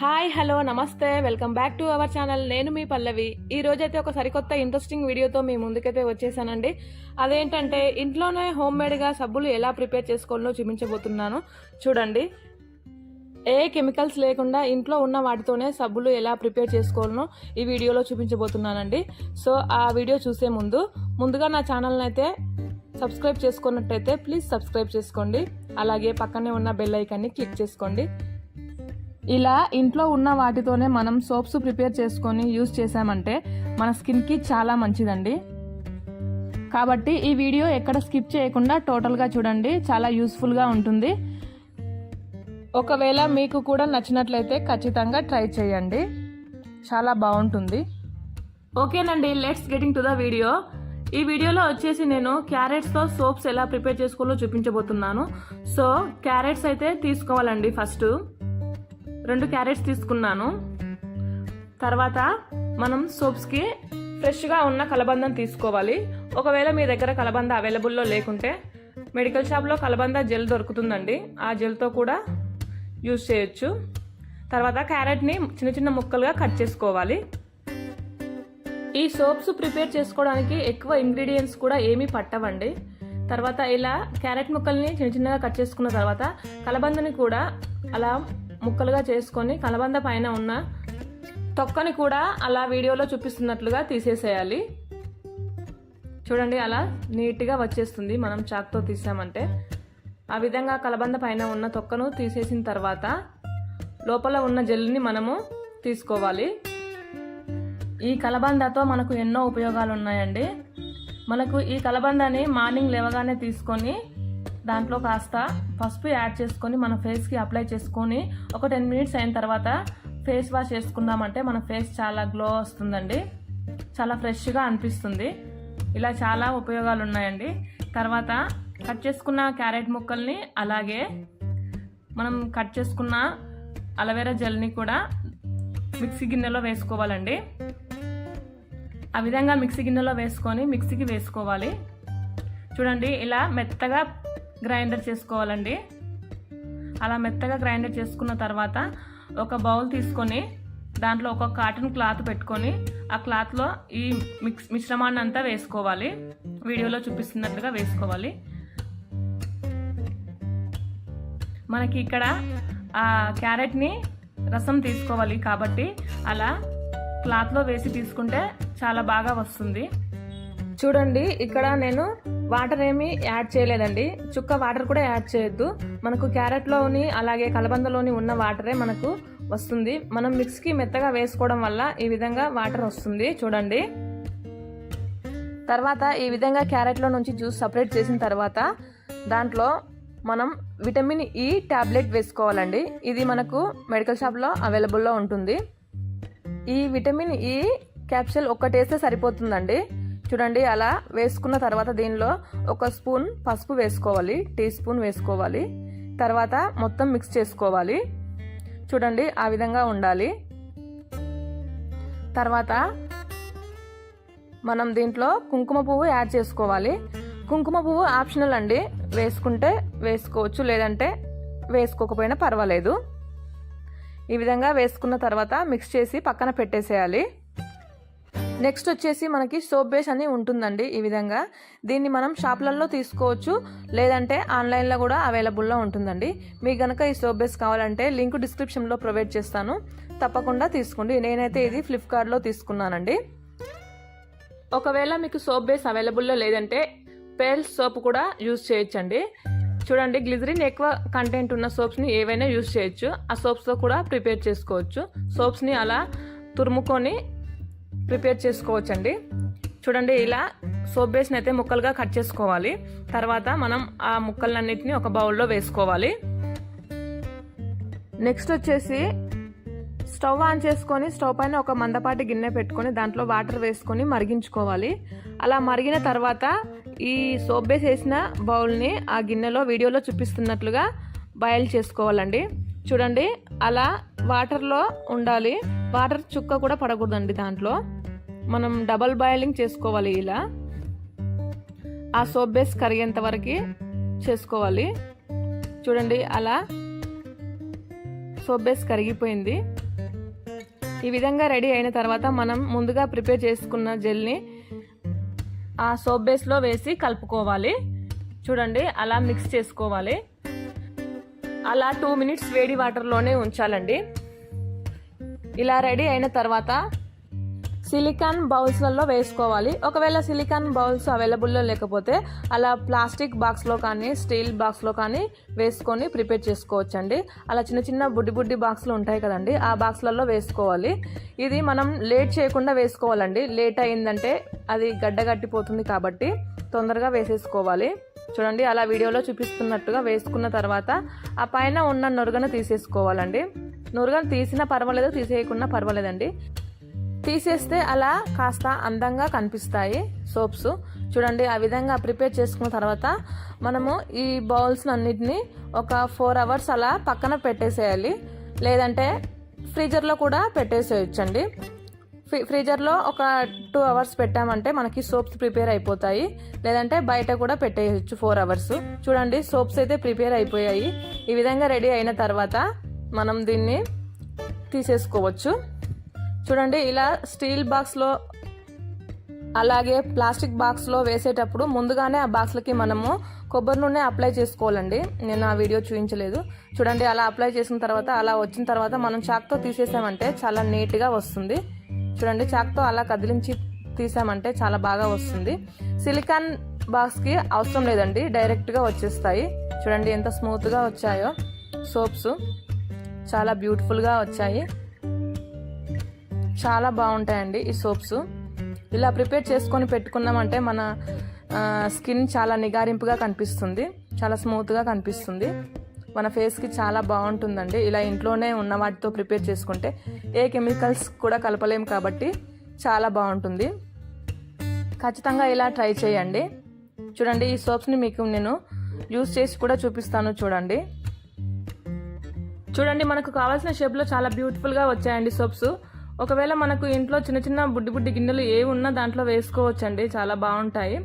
Hi hello నమస్తే welcome back to our channel. నేను మీ పల్లవి. ఈ రోజైతే ఒక సరికొత్త ఇంట్రెస్టింగ్ వీడియోతో మీ ముందుకైతే వచ్చేసానండి. అదేంటంటే ఇంట్లోనే హోమ్ మేడ్గా సబ్బులు ఎలా ప్రిపేర్ చేసుకోవాలో చూపించబోతున్నాను. చూడండి. ఏ కెమికల్స్ లేకుండా ఇంట్లో ఉన్న వాటితోనే సబ్బులు ఎలా ప్రిపేర్ చేసుకోవాలనో ఈ వీడియోలో చూపించబోతున్నానండి. సో ఆ వీడియో చూసే ముందు ముందుగా నా ఛానల్ని అయితే సబ్స్క్రైబ్ చేసుకున్నట్టయితే ప్లీజ్ సబ్స్క్రైబ్ చేసుకోండి. అలాగే పక్కనే ఉన్న బెల్ ఐకాన్ని క్లిక్ చేసుకోండి. ఇలా ఇంట్లో ఉన్న వాటితోనే మనం సోప్స్ ప్రిపేర్ చేసుకొని యూజ్ చేసామంటే మన స్కిన్కి చాలా మంచిదండి. కాబట్టి ఈ వీడియో ఎక్కడ స్కిప్ చేయకుండా టోటల్గా చూడండి చాలా యూస్ఫుల్గా ఉంటుంది. ఒకవేళ మీకు కూడా నచ్చినట్లయితే ఖచ్చితంగా ట్రై చేయండి. చాలా బాగుంటుంది. ఓకేనండి let's getting to the video ఈ వీడియోలో వచ్చేసి నేను క్యారెట్స్తో సోప్స్ ఎలా ప్రిపేర్ చేసుకోవాలో చూపించబోతున్నాను. సో క్యారెట్స్ అయితే తీసుకోవాలండి ఫస్ట్. రెండు క్యారెట్స్ తీసుకున్నాను. తర్వాత మనం సోప్స్కి ఫ్రెష్గా ఉన్న కలబందం తీసుకోవాలి. ఒకవేళ మీ దగ్గర కలబంద అవైలబుల్లో లేకుంటే మెడికల్ షాప్లో కలబంద జెల్ దొరుకుతుందండి. ఆ జెల్తో కూడా యూజ్ చేయొచ్చు. తర్వాత క్యారెట్ని చిన్న చిన్న ముక్కలుగా కట్ చేసుకోవాలి. ఈ సోప్స్ ప్రిపేర్ చేసుకోవడానికి ఎక్కువ ఇంగ్రీడియంట్స్ కూడా ఏమీ పట్టవండి. తర్వాత ఇలా క్యారెట్ ముక్కల్ని చిన్న చిన్నగా కట్ చేసుకున్న తర్వాత కలబందని కూడా అలా ముక్కలుగా చేసుకొని కలబంద పైన ఉన్న తొక్కని కూడా అలా వీడియోలో చూపిస్తున్నట్లుగా తీసేసేయాలి. చూడండి అలా నీట్గా వచ్చేస్తుంది. మనం చాక్తో తీసామంటే ఆ విధంగా కలబంద పైన ఉన్న తొక్కను తీసేసిన తర్వాత లోపల ఉన్న జెల్ని మనము తీసుకోవాలి. ఈ కలబందతో మనకు ఎన్నో ఉపయోగాలు ఉన్నాయండి మనకు ఈ కలబందని మార్నింగ్ లేవగానే తీసుకొని దాంట్లో కాస్త పసుపు యాడ్ చేసుకొని మన ఫేస్కి అప్లై చేసుకొని ఒక టెన్ మినిట్స్ అయిన తర్వాత ఫేస్ వాష్ చేసుకున్నామంటే మన ఫేస్ చాలా గ్లో వస్తుందండి. చాలా ఫ్రెష్గా అనిపిస్తుంది. ఇలా చాలా ఉపయోగాలు ఉన్నాయండి తర్వాత కట్ చేసుకున్న క్యారెట్ ముక్కల్ని అలాగే మనం కట్ చేసుకున్న అలవేరా జెల్ని కూడా మిక్సీ గిన్నెలో వేసుకోవాలండి. ఆ విధంగా మిక్సీ గిన్నెలో వేసుకొని మిక్సీకి వేసుకోవాలి. చూడండి ఇలా మెత్తగా గ్రైండర్ చేసుకోవాలండి. అలా మెత్తగా గ్రైండర్ చేసుకున్న తర్వాత ఒక బౌల్ తీసుకొని దాంట్లో ఒక కాటన్ క్లాత్ పెట్టుకొని ఆ క్లాత్లో ఈ మిక్స్ మిశ్రమాన్ని అంతా వేసుకోవాలి. వీడియోలో చూపిస్తున్నట్లుగా వేసుకోవాలి. మనకి ఇక్కడ ఆ క్యారెట్ని రసం తీసుకోవాలి కాబట్టి అలా క్లాత్లో వేసి తీసుకుంటే చాలా బాగా వస్తుంది. చూడండి ఇక్కడ నేను వాటర్ ఏమీ యాడ్ చేయలేదండి. చుక్క వాటర్ కూడా యాడ్ చేయొద్దు. మనకు క్యారెట్లోని అలాగే కలబందలోని ఉన్న వాటరే మనకు వస్తుంది. మనం మిక్స్కి మెత్తగా వేసుకోవడం వల్ల ఈ విధంగా వాటర్ వస్తుంది. చూడండి. తర్వాత ఈ విధంగా క్యారెట్లో నుంచి జ్యూస్ సపరేట్ చేసిన తర్వాత దాంట్లో మనం విటమిన్ ఈ ట్యాబ్లెట్ వేసుకోవాలండి. ఇది మనకు మెడికల్ షాప్లో అవైలబుల్లో ఉంటుంది. ఈ విటమిన్ ఈ క్యాప్సూల్ ఒక్కటేస్తే సరిపోతుందండి. చూడండి అలా వేసుకున్న తర్వాత దీనిలో ఒక స్పూన్ పసుపు వేసుకోవాలి టీ స్పూన్ వేసుకోవాలి. తర్వాత మొత్తం మిక్స్ చేసుకోవాలి. చూడండి ఆ విధంగా ఉండాలి. తర్వాత మనం దీంట్లో కుంకుమ పువ్వు యాడ్ చేసుకోవాలి. కుంకుమ పువ్వు ఆప్షనల్ అండి. వేసుకుంటే వేసుకోవచ్చు లేదంటే వేసుకోకపోయినా పర్వాలేదు. ఈ విధంగా వేసుకున్న తర్వాత మిక్స్ చేసి పక్కన పెట్టేసేయాలి. నెక్స్ట్ వచ్చేసి మనకి సోప్ బేస్ అని ఉంటుందండి ఈ విధంగా. దీన్ని మనం షాప్లలో తీసుకోవచ్చు. లేదంటే ఆన్లైన్లో కూడా అవైలబుల్లో ఉంటుందండి. మీకు కనుక ఈ సోప్ బేస్ కావాలంటే లింక్ డిస్క్రిప్షన్లో ప్రొవైడ్ చేస్తాను. తప్పకుండా తీసుకోండి. నేనైతే ఇది ఫ్లిప్కార్ట్లో తీసుకున్నానండి. ఒకవేళ మీకు సోప్ బేస్ అవైలబుల్లో లేదంటే పేల్ సోప్ కూడా యూజ్ చేయొచ్చండి. చూడండి గ్లిజరిన్ ఎక్కువ కంటెంట్ ఉన్న సోప్స్ని ఏవైనా యూజ్ చేయొచ్చు. ఆ సోప్స్తో కూడా ప్రిపేర్ చేసుకోవచ్చు. సోప్స్ని అలా తురుముకొని ప్రిపేర్ చేసుకోవచ్చండి. చూడండి ఇలా సోప్ బేస్ని అయితే ముక్కలుగా కట్ చేసుకోవాలి. తర్వాత మనం ఆ ముక్కలన్నిటిని ఒక బౌల్లో వేసుకోవాలి. నెక్స్ట్ వచ్చేసి స్టవ్ ఆన్ చేసుకొని స్టవ్ పైన ఒక మందపాటి గిన్నె పెట్టుకొని దాంట్లో వాటర్ వేసుకొని మరిగించుకోవాలి. అలా మరిగిన తర్వాత ఈ సోప్ బేస్ వేసిన బౌల్ని ఆ గిన్నెలో వీడియోలో చూపిస్తున్నట్లుగా బాయిల్ చేసుకోవాలండి. చూడండి అలా వాటర్లో ఉండాలి. వాటర్ చుక్క కూడా పడకూడదండి దాంట్లో. మనం డబల్ బాయిలింగ్ చేసుకోవాలి ఇలా. ఆ సోప్ బేస్ కరిగేంత వరకు చేసుకోవాలి. చూడండి అలా సోప్ బేస్ కరిగిపోయింది. ఈ విధంగా రెడీ అయిన తర్వాత మనం ముందుగా ప్రిపేర్ చేసుకున్న జెల్ని ఆ సోప్ బేస్లో వేసి కలుపుకోవాలి. చూడండి అలా మిక్స్ చేసుకోవాలి. అలా టూ మినిట్స్ వేడి వాటర్లోనే ఉంచాలండి. ఇలా రెడీ అయిన తర్వాత సిలికాన్ బౌల్స్లలో వేసుకోవాలి. ఒకవేళ సిలికాన్ బౌల్స్ అవైలబుల్లో లేకపోతే అలా ప్లాస్టిక్ బాక్స్లో కానీ స్టీల్ బాక్స్లో కానీ వేసుకొని ప్రిపేర్ చేసుకోవచ్చండి. అలా చిన్న చిన్న బుడ్డి బుడ్డి బాక్స్లు ఉంటాయి కదండి ఆ బాక్స్లలో వేసుకోవాలి. ఇది మనం లేట్ చేయకుండా వేసుకోవాలండి. లేట్ అయిందంటే అది గడ్డగట్టిపోతుంది కాబట్టి తొందరగా వేసేసుకోవాలి. చూడండి అలా వీడియోలో చూపిస్తున్నట్టుగా వేసుకున్న తర్వాత ఆ పైన ఉన్న నురగను తీసేసుకోవాలండి. నురగను తీసినా పర్వాలేదు తీసేయకున్నా పర్వాలేదండి. తీసేస్తే అలా కాస్త అందంగా కనిపిస్తాయి సోప్స్. చూడండి ఆ విధంగా ప్రిపేర్ చేసుకున్న తర్వాత మనము ఈ బౌల్స్ అన్నిటిని ఒక ఫోర్ అవర్స్ అలా పక్కన పెట్టేసేయాలి. లేదంటే ఫ్రీజర్లో కూడా పెట్టేసేయచ్చండి. ఫ్రీ ఫ్రీజర్లో ఒక టూ అవర్స్ పెట్టామంటే మనకి సోప్స్ ప్రిపేర్ అయిపోతాయి. లేదంటే బయట కూడా పెట్టేయచ్చు ఫోర్ అవర్స్. చూడండి సోప్స్ అయితే ప్రిపేర్ అయిపోయాయి. ఈ విధంగా రెడీ అయిన తర్వాత మనం దీన్ని తీసేసుకోవచ్చు. చూడండి ఇలా స్టీల్ బాక్స్లో అలాగే ప్లాస్టిక్ బాక్స్లో వేసేటప్పుడు ముందుగానే ఆ బాక్స్లకి మనము కొబ్బరి నూనె అప్లై చేసుకోవాలండి. నేను ఆ వీడియో చూపించలేదు. చూడండి అలా అప్లై చేసిన తర్వాత అలా వచ్చిన తర్వాత మనం చాక్తో తీసేసామంటే చాలా నీట్గా వస్తుంది. చూడండి చాక్తో అలా కదిలించి తీసామంటే చాలా బాగా వస్తుంది. సిలికాన్ బాక్స్కి అవసరం లేదండి డైరెక్ట్గా వచ్చేస్తాయి. చూడండి ఎంత స్మూత్గా వచ్చాయో. సోప్స్ చాలా బ్యూటిఫుల్గా వచ్చాయి. చాలా బాగుంటాయండి ఈ సోప్స్. ఇలా ప్రిపేర్ చేసుకొని పెట్టుకున్నామంటే మన స్కిన్ చాలా నిగారింపుగా కనిపిస్తుంది. చాలా స్మూత్గా కనిపిస్తుంది. మన ఫేస్కి చాలా బాగుంటుందండి. ఇలా ఇంట్లోనే ఉన్న వాటితో ప్రిపేర్ చేసుకుంటే ఏ కెమికల్స్ కూడా కలపలేము కాబట్టి చాలా బాగుంటుంది. ఖచ్చితంగా ఇలా ట్రై చేయండి. చూడండి ఈ సోప్స్ని మీకు నేను యూస్ చేసి కూడా చూపిస్తాను చూడండి. చూడండి మనకు కావాల్సిన షేప్లో చాలా బ్యూటిఫుల్గా వచ్చాయండి సోప్స్. ఒకవేళ మనకు ఇంట్లో చిన్న చిన్న బుడ్డి బుడ్డి గిన్నెలు ఏ ఉన్నా దాంట్లో వేసుకోవచ్చండి. చాలా బాగుంటాయి.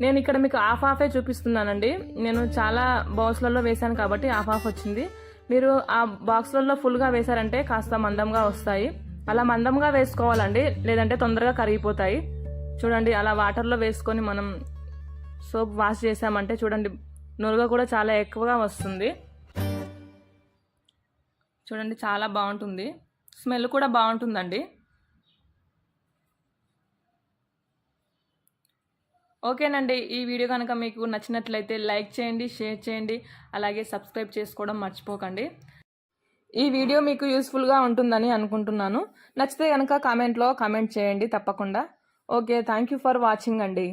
నేను ఇక్కడ మీకు హాఫ్ హాఫే చూపిస్తున్నానండి. నేను చాలా బాక్స్లలో వేశాను కాబట్టి హాఫ్ హాఫ్ వచ్చింది. మీరు ఆ బాక్స్లలో ఫుల్గా వేశారంటే కాస్త మందంగా వస్తాయి. అలా మందంగా వేసుకోవాలండి. లేదంటే తొందరగా కరిగిపోతాయి. చూడండి అలా వాటర్లో వేసుకొని మనం సోప్ వాష్ చేసామంటే చూడండి నురుగ కూడా చాలా ఎక్కువగా వస్తుంది. చూడండి చాలా బాగుంటుంది. స్మెల్ కూడా బాగుంటుందండి. ఓకేనండి ఈ వీడియో కనుక మీకు నచ్చినట్లయితే లైక్ చేయండి షేర్ చేయండి అలాగే సబ్స్క్రైబ్ చేసుకోవడం మర్చిపోకండి. ఈ వీడియో మీకు యూస్ఫుల్గా ఉంటుందని అనుకుంటున్నాను. నచ్చితే కనుక కామెంట్లో కామెంట్ చేయండి తప్పకుండా. Okay thank you for watching అండి.